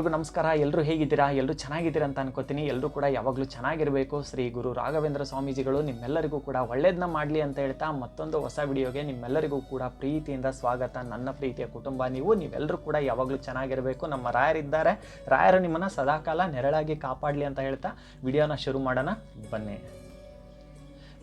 ಎಲ್ರಿಗೂ ನಮಸ್ಕಾರ. ಎಲ್ಲರೂ ಹೇಗಿದ್ದೀರಾ? ಎಲ್ಲರೂ ಚೆನ್ನಾಗಿದ್ದೀರಾ ಅಂತ ಅನ್ಕೋತೀನಿ. ಎಲ್ಲರೂ ಕೂಡ ಯಾವಾಗಲೂ ಚೆನ್ನಾಗಿರಬೇಕು. ಶ್ರೀ ಗುರು ರಾಘವೇಂದ್ರ ಸ್ವಾಮೀಜಿಗಳು ನಿಮ್ಮೆಲ್ಲರಿಗೂ ಕೂಡ ಒಳ್ಳೇದನ್ನ ಮಾಡಲಿ ಅಂತ ಹೇಳ್ತಾ ಮತ್ತೊಂದು ಹೊಸ ವಿಡಿಯೋಗೆ ನಿಮ್ಮೆಲ್ಲರಿಗೂ ಕೂಡ ಪ್ರೀತಿಯಿಂದ ಸ್ವಾಗತ. ನನ್ನ ಪ್ರೀತಿಯ ಕುಟುಂಬ ನೀವು. ನೀವೆಲ್ಲರೂ ಕೂಡ ಯಾವಾಗಲೂ ಚೆನ್ನಾಗಿರಬೇಕು. ನಮ್ಮ ರಾಯರಿದ್ದಾರೆ. ರಾಯರು ನಿಮ್ಮನ್ನು ಸದಾಕಾಲ ನೆರಳಾಗಿ ಕಾಪಾಡಲಿ ಅಂತ ಹೇಳ್ತಾ ವಿಡಿಯೋನ ಶುರು ಮಾಡೋಣ. ಬನ್ನಿ.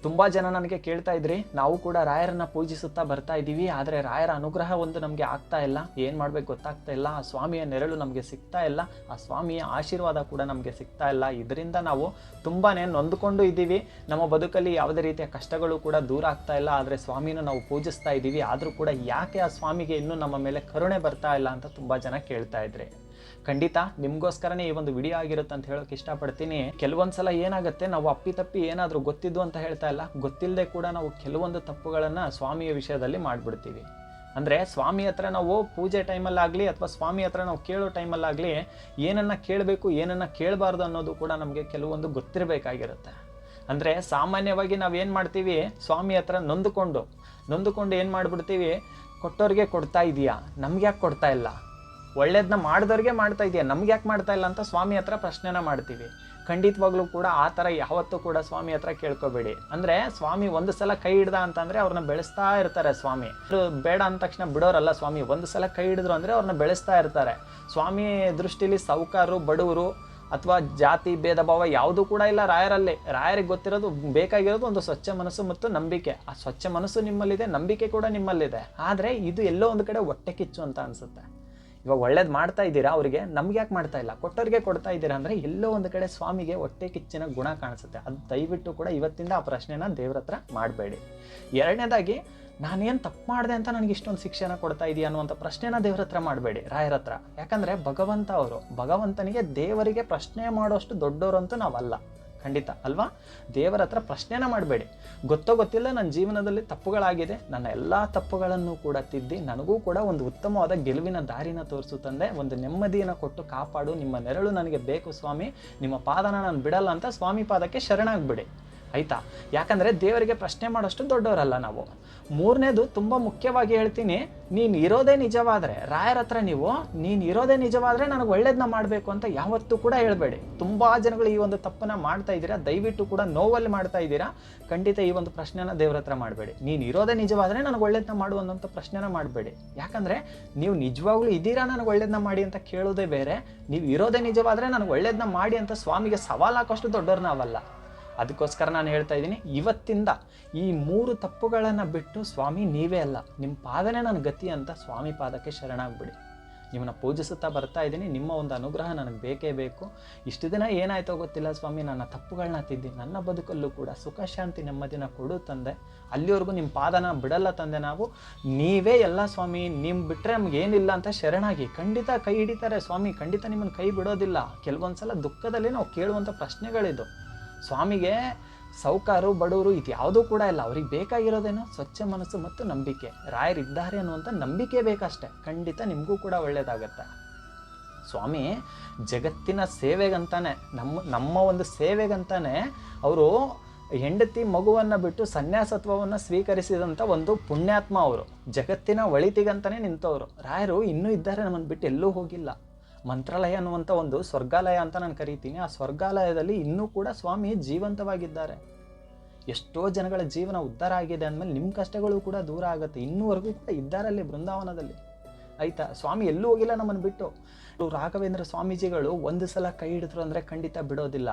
ತುಂಬ ಜನ ನನಗೆ ಕೇಳ್ತಾ ಇದ್ರಿ. ನಾವು ಕೂಡ ರಾಯರನ್ನ ಪೂಜಿಸುತ್ತಾ ಬರ್ತಾ ಇದ್ದೀವಿ. ಆದರೆ ರಾಯರ ಅನುಗ್ರಹ ಒಂದು ನಮಗೆ ಆಗ್ತಾ ಇಲ್ಲ. ಏನು ಮಾಡ್ಬೇಕು ಗೊತ್ತಾಗ್ತಾ ಇಲ್ಲ. ಆ ಸ್ವಾಮಿಯ ನೆರಳು ನಮಗೆ ಸಿಗ್ತಾ ಇಲ್ಲ. ಆ ಸ್ವಾಮಿಯ ಆಶೀರ್ವಾದ ಕೂಡ ನಮಗೆ ಸಿಗ್ತಾ ಇಲ್ಲ. ಇದರಿಂದ ನಾವು ತುಂಬಾ ನೊಂದುಕೊಂಡು ಇದ್ದೀವಿ. ನಮ್ಮ ಬದುಕಲ್ಲಿ ಯಾವುದೇ ರೀತಿಯ ಕಷ್ಟಗಳು ಕೂಡ ದೂರ ಆಗ್ತಾ ಇಲ್ಲ. ಆದರೆ ಸ್ವಾಮಿನ ನಾವು ಪೂಜಿಸ್ತಾ ಇದ್ದೀವಿ. ಆದರೂ ಕೂಡ ಯಾಕೆ ಆ ಸ್ವಾಮಿಗೆ ಇನ್ನೂ ನಮ್ಮ ಮೇಲೆ ಕರುಣೆ ಬರ್ತಾ ಇಲ್ಲ ಅಂತ ತುಂಬ ಜನ ಕೇಳ್ತಾ ಇದ್ರಿ. ಖಂಡಿತ ನಿಮ್ಗೋಸ್ಕರನೇ ಈ ಒಂದು ವಿಡಿಯೋ ಆಗಿರುತ್ತೆ ಅಂತ ಹೇಳೋಕೆ ಇಷ್ಟಪಡ್ತೀನಿ. ಕೆಲವೊಂದ್ಸಲ ಏನಾಗುತ್ತೆ, ನಾವು ಅಪ್ಪಿ ತಪ್ಪಿ ಏನಾದರೂ ಗೊತ್ತಿದ್ದು ಅಂತ ಹೇಳ್ತಾ ಇಲ್ಲ. ಗೊತ್ತಿಲ್ಲದೆ ಕೂಡ ನಾವು ಕೆಲವೊಂದು ತಪ್ಪುಗಳನ್ನು ಸ್ವಾಮಿಯ ವಿಷಯದಲ್ಲಿ ಮಾಡಿಬಿಡ್ತೀವಿ. ಅಂದರೆ ಸ್ವಾಮಿ ಹತ್ರ ನಾವು ಪೂಜೆ ಟೈಮಲ್ಲಾಗಲಿ ಅಥವಾ ಸ್ವಾಮಿ ಹತ್ರ ನಾವು ಕೇಳೋ ಟೈಮಲ್ಲಾಗಲಿ ಏನನ್ನ ಕೇಳಬೇಕು, ಏನನ್ನ ಕೇಳಬಾರ್ದು ಅನ್ನೋದು ಕೂಡ ನಮಗೆ ಕೆಲವೊಂದು ಗೊತ್ತಿರಬೇಕಾಗಿರುತ್ತೆ. ಅಂದರೆ ಸಾಮಾನ್ಯವಾಗಿ ನಾವು ಏನು ಮಾಡ್ತೀವಿ, ಸ್ವಾಮಿ ಹತ್ರ ನೊಂದುಕೊಂಡು ನೊಂದುಕೊಂಡು ಏನು ಮಾಡಿಬಿಡ್ತೀವಿ, ಕೊಟ್ಟೋರಿಗೆ ಕೊಡ್ತಾ ಇದೆಯಾ? ನಮ್ಗೆ ಯಾಕೆ ಕೊಡ್ತಾ ಇಲ್ಲ. ಒಳ್ಳೇದನ್ನ ಮಾಡಿದವ್ರಿಗೆ ಮಾಡ್ತಾ ಇದೆಯಾ. ನಮ್ಗೆ ಯಾಕೆ ಮಾಡ್ತಾ ಇಲ್ಲ ಅಂತ ಸ್ವಾಮಿ ಹತ್ರ ಪ್ರಶ್ನೆನ ಮಾಡ್ತೀವಿ. ಖಂಡಿತವಾಗ್ಲೂ ಕೂಡ ಆ ಥರ ಯಾವತ್ತೂ ಕೂಡ ಸ್ವಾಮಿ ಹತ್ರ ಕೇಳ್ಕೊಬೇಡಿ. ಅಂದರೆ ಸ್ವಾಮಿ ಒಂದು ಸಲ ಕೈ ಹಿಡ್ದ ಅಂತಂದರೆ ಅವ್ರನ್ನ ಬೆಳೆಸ್ತಾ ಇರ್ತಾರೆ ಸ್ವಾಮಿ. ಬೇಡ ಅಂದ ತಕ್ಷಣ ಬಿಡೋರಲ್ಲ ಸ್ವಾಮಿ. ಒಂದು ಸಲ ಕೈ ಹಿಡಿದ್ರು ಅಂದರೆ ಅವ್ರನ್ನ ಬೆಳೆಸ್ತಾ ಇರ್ತಾರೆ. ಸ್ವಾಮಿ ದೃಷ್ಟಿಲಿ ಸಾಹುಕಾರರು ಬಡವರು ಅಥವಾ ಜಾತಿ, ಭೇದ, ಭಾವ ಯಾವುದೂ ಕೂಡ ಇಲ್ಲ ರಾಯರಲ್ಲಿ. ರಾಯರಿಗೆ ಗೊತ್ತಿರೋದು ಬೇಕಾಗಿರೋದು ಒಂದು ಸ್ವಚ್ಛ ಮನಸ್ಸು ಮತ್ತು ನಂಬಿಕೆ. ಆ ಸ್ವಚ್ಛ ಮನಸ್ಸು ನಿಮ್ಮಲ್ಲಿದೆ, ನಂಬಿಕೆ ಕೂಡ ನಿಮ್ಮಲ್ಲಿದೆ. ಆದರೆ ಇದು ಎಲ್ಲೋ ಒಂದು ಕಡೆ ಹೊಟ್ಟೆ ಕಿಚ್ಚು ಅಂತ ಅನಿಸುತ್ತೆ. ಇವಾಗ ಒಳ್ಳೇದು ಮಾಡ್ತಾ ಇದ್ದೀರಾ? ಅವರಿಗೆ ನಮ್ಗೆ ಯಾಕೆ ಮಾಡ್ತಾ ಇಲ್ಲ? ಕೊಟ್ಟವ್ರಿಗೆ ಕೊಡ್ತಾ ಇದ್ದೀರಾ ಅಂದರೆ ಎಲ್ಲೋ ಒಂದು ಕಡೆ ಸ್ವಾಮಿಗೆ ಹೊಟ್ಟೆ ಕಿಚ್ಚಿನ ಗುಣ ಕಾಣಿಸುತ್ತೆ. ಅದು ದಯವಿಟ್ಟು ಕೂಡ ಇವತ್ತಿಂದ ಆ ಪ್ರಶ್ನೆನ ದೇವ್ರ ಹತ್ರ ಮಾಡಬೇಡಿ. ಎರಡನೇದಾಗಿ, ನಾನೇನು ತಪ್ಪು ಮಾಡಿದೆ ಅಂತ ನನಗೆ ಇಷ್ಟೊಂದು ಶಿಕ್ಷೆನ ಕೊಡ್ತಾ ಇದೆಯಾ ಅನ್ನುವಂಥ ಪ್ರಶ್ನೆನ ದೇವ್ರ ಹತ್ರ ಮಾಡಬೇಡಿ, ರಾಯರ ಹತ್ರ. ಯಾಕಂದರೆ ಭಗವಂತ ಅವರು, ಭಗವಂತನಿಗೆ ದೇವರಿಗೆ ಪ್ರಶ್ನೆ ಮಾಡೋಷ್ಟು ದೊಡ್ಡವರಂತೂ ನಾವಲ್ಲ. ಖಂಡಿತ, ಅಲ್ವಾ? ದೇವರ ಹತ್ರ ಪ್ರಶ್ನೆನ ಮಾಡಬೇಡಿ. ಗೊತ್ತೋ ಗೊತ್ತಿಲ್ಲ ನನ್ನ ಜೀವನದಲ್ಲಿ ತಪ್ಪುಗಳಾಗಿದೆ. ನನ್ನ ಎಲ್ಲ ತಪ್ಪುಗಳನ್ನು ಕೂಡ ತಿದ್ದಿ ನನಗೂ ಕೂಡ ಒಂದು ಉತ್ತಮವಾದ ಗೆಲುವಿನ ದಾರಿನ ತೋರಿಸು ತಂದೆ. ಒಂದು ನೆಮ್ಮದಿಯನ್ನು ಕೊಟ್ಟು ಕಾಪಾಡು. ನಿಮ್ಮ ನೆರಳು ನನಗೆ ಬೇಕು ಸ್ವಾಮಿ. ನಿಮ್ಮ ಪಾದನ ನಾನು ಬಿಡಲ್ಲ ಅಂತ ಸ್ವಾಮಿ ಪಾದಕ್ಕೆ ಶರಣಾಗ್ಬಿಡಿ. ಆಯ್ತಾ? ಯಾಕಂದರೆ ದೇವರಿಗೆ ಪ್ರಶ್ನೆ ಮಾಡೋಷ್ಟು ದೊಡ್ಡವರಲ್ಲ ನಾವು. ಮೂರನೇದು ತುಂಬ ಮುಖ್ಯವಾಗಿ ಹೇಳ್ತೀನಿ. ನೀನು ಇರೋದೇ ನಿಜವಾದರೆ, ರಾಯರ ಹತ್ರ ನೀವು, ನೀನು ಇರೋದೇ ನಿಜವಾದರೆ ನನಗೆ ಒಳ್ಳೇದನ್ನ ಮಾಡಬೇಕು ಅಂತ ಯಾವತ್ತೂ ಕೂಡ ಹೇಳಬೇಡಿ. ತುಂಬ ಜನಗಳು ಈ ಒಂದು ತಪ್ಪನ್ನು ಮಾಡ್ತಾ ಇದ್ದೀರಾ, ದಯವಿಟ್ಟು ಕೂಡ ನೋವಲ್ಲಿ ಮಾಡ್ತಾ ಇದ್ದೀರಾ. ಖಂಡಿತ ಈ ಒಂದು ಪ್ರಶ್ನೆನ ದೇವ್ರ ಹತ್ರ ಮಾಡಬೇಡಿ. ನೀನು ಇರೋದೇ ನಿಜವಾದರೆ ನನಗೆ ಒಳ್ಳೇದನ್ನ ಮಾಡುವಂಥ ಪ್ರಶ್ನೆನ ಮಾಡಬೇಡಿ. ಯಾಕಂದರೆ ನೀವು ನಿಜವಾಗ್ಲೂ ಇದ್ದೀರಾ ನನಗೆ ಒಳ್ಳೇದನ್ನ ಮಾಡಿ ಅಂತ ಕೇಳೋದೇ ಬೇರೆ, ನೀವು ಇರೋದೇ ನಿಜವಾದರೆ ನನಗೆ ಒಳ್ಳೇದನ್ನ ಮಾಡಿ ಅಂತ ಸ್ವಾಮಿಗೆ ಸವಾಲು ಹಾಕೋಷ್ಟು ದೊಡ್ಡವ್ರು ನಾವಲ್ಲ ಅದಕ್ಕೋಸ್ಕರ ನಾನು ಹೇಳ್ತಾ ಇದ್ದೀನಿ, ಇವತ್ತಿಂದ ಈ ಮೂರು ತಪ್ಪುಗಳನ್ನು ಬಿಟ್ಟು ಸ್ವಾಮಿ ನೀವೇ ಅಲ್ಲ ನಿಮ್ಮ ಪಾದನೇ ನನ್ನ ಗತಿ ಅಂತ ಸ್ವಾಮಿ ಪಾದಕ್ಕೆ ಶರಣಾಗ್ಬಿಡಿ. ನಿಮ್ಮನ್ನ ಪೂಜಿಸುತ್ತಾ ಬರ್ತಾ ಇದ್ದೀನಿ, ನಿಮ್ಮ ಒಂದು ಅನುಗ್ರಹ ನನಗೆ ಬೇಕೇ ಬೇಕು. ಇಷ್ಟು ದಿನ ಏನಾಯ್ತೋ ಗೊತ್ತಿಲ್ಲ ಸ್ವಾಮಿ, ನನ್ನ ತಪ್ಪುಗಳನ್ನ ತಿದ್ದಿ, ನನ್ನ ಬದುಕಲ್ಲೂ ಕೂಡ ಸುಖ, ಶಾಂತಿ, ನೆಮ್ಮದಿನ ಕೊಡು ತಂದೆ. ಅಲ್ಲಿವರೆಗೂ ನಿಮ್ಮ ಪಾದನ ಬಿಡಲ್ಲ ತಂದೆ ನಾವು. ನೀವೇ ಎಲ್ಲ ಸ್ವಾಮಿ ನಿಮ್ಮ ಬಿಟ್ಟರೆ ನಮ್ಗೆ ಏನಿಲ್ಲ ಅಂತ ಶರಣಾಗಿ, ಖಂಡಿತ ಕೈ ಹಿಡಿತಾರೆ ಸ್ವಾಮಿ, ಖಂಡಿತ ನಿಮ್ಮನ್ನು ಕೈ ಬಿಡೋದಿಲ್ಲ. ಕೆಲವೊಂದು ಸಲ ದುಃಖದಲ್ಲಿ ನಾವು ಕೇಳುವಂಥ ಪ್ರಶ್ನೆಗಳಿದು. ಸ್ವಾಮಿಗೆ ಸೌಕಾರು ಬಡವರು ಇದು ಯಾವುದೂ ಕೂಡ ಇಲ್ಲ. ಅವ್ರಿಗೆ ಬೇಕಾಗಿರೋದೇನು? ಸ್ವಚ್ಛ ಮನಸ್ಸು ಮತ್ತು ನಂಬಿಕೆ. ರಾಯರಿದ್ದಾರೆ ಅನ್ನುವಂಥ ನಂಬಿಕೆ ಬೇಕಷ್ಟೆ. ಖಂಡಿತ ನಿಮಗೂ ಕೂಡ ಒಳ್ಳೆಯದಾಗತ್ತೆ. ಸ್ವಾಮಿ, ಜಗತ್ತಿನ ಸೇವೆಗಂತಾನೆ, ನಮ್ಮ ನಮ್ಮ ಒಂದು ಸೇವೆಗಂತಾನೆ ಅವರು ಹೆಂಡತಿ ಮಗುವನ್ನು ಬಿಟ್ಟು ಸನ್ಯಾಸತ್ವವನ್ನು ಸ್ವೀಕರಿಸಿದಂಥ ಒಂದು ಪುಣ್ಯಾತ್ಮ ಅವರು. ಜಗತ್ತಿನ ಒಳಿತಿಗಂತಾನೆ ನಿಂತವರು. ರಾಯರು ಇನ್ನೂ ಇದ್ದಾರೆ ನಮ್ಮನ್ನು ಬಿಟ್ಟು ಎಲ್ಲೂ ಹೋಗಿಲ್ಲ. ಮಂತ್ರಾಲಯ ಅನ್ನುವಂಥ ಒಂದು ಸ್ವರ್ಗಾಲಯ ಅಂತ ನಾನು ಕರಿತೀನಿ. ಆ ಸ್ವರ್ಗಾಲಯದಲ್ಲಿ ಇನ್ನೂ ಕೂಡ ಸ್ವಾಮಿ ಜೀವಂತವಾಗಿದ್ದಾರೆ. ಎಷ್ಟೋ ಜನಗಳ ಜೀವನ ಉದ್ಧಾರ ಆಗಿದೆ ಅಂದಮೇಲೆ ನಿಮ್ಮ ಕಷ್ಟಗಳು ಕೂಡ ದೂರ ಆಗುತ್ತೆ. ಇನ್ನೂವರೆಗೂ ಕೂಡ ಇದ್ದಾರಲ್ಲಿ ಬೃಂದಾವನದಲ್ಲಿ. ಆಯಿತಾ? ಸ್ವಾಮಿ ಎಲ್ಲೂ ಹೋಗಿಲ್ಲ ನಮ್ಮನ್ನು ಬಿಟ್ಟು. ರಾಘವೇಂದ್ರ ಸ್ವಾಮೀಜಿಗಳು ಒಂದು ಸಲ ಕೈ ಹಿಡಿದ್ರು ಅಂದರೆ ಖಂಡಿತ ಬಿಡೋದಿಲ್ಲ.